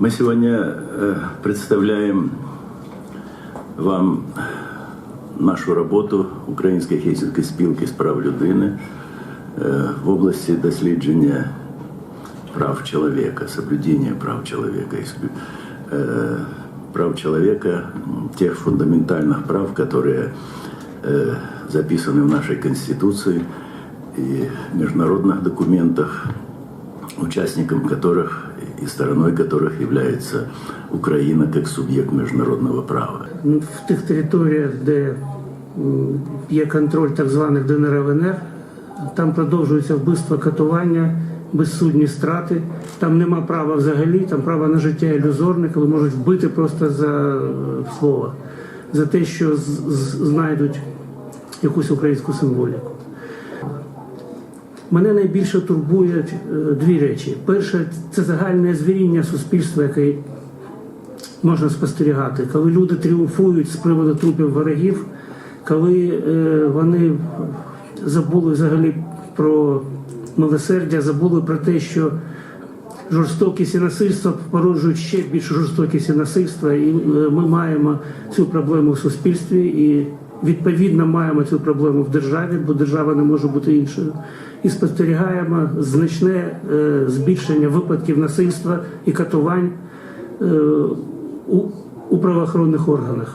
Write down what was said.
Мы сегодня э, представляем вам нашу роботу Української хейсінської спілки з прав людини е, в області дослідження прав человека, соблюдения прав человека, исклю- э, прав человека, м, тех фундаментальных прав, которые э, записаны в нашей Конституции и международных документах, участником которых и стороной которых является Украина как субъект международного права. Ну, в тих територіях, де є контроль так званих ДНР ЛНР, там продовжується вбивство, катування, безсудні страти. Там нема права взагалі, там право на життя ілюзорне, коли можуть вбити просто за е, слово, за те, що знайдуть якусь українську символіку. Мене найбільше турбують е, дві речі. Перше, це загальне звіріння суспільства, яке можна спостерігати, коли люди тріумфують з приводу трупів ворогів, коли е, вони забули взагалі про милосердя, забули про те, що жорстокість і насильство породжують ще більше жорстокість і насильства, і е, ми маємо цю проблему в суспільстві і відповідно маємо цю проблему в державі, бо держава не може бути іншою. І спостерігаємо значне е, збільшення випадків насильства і катувань е, у, правоохоронних органах.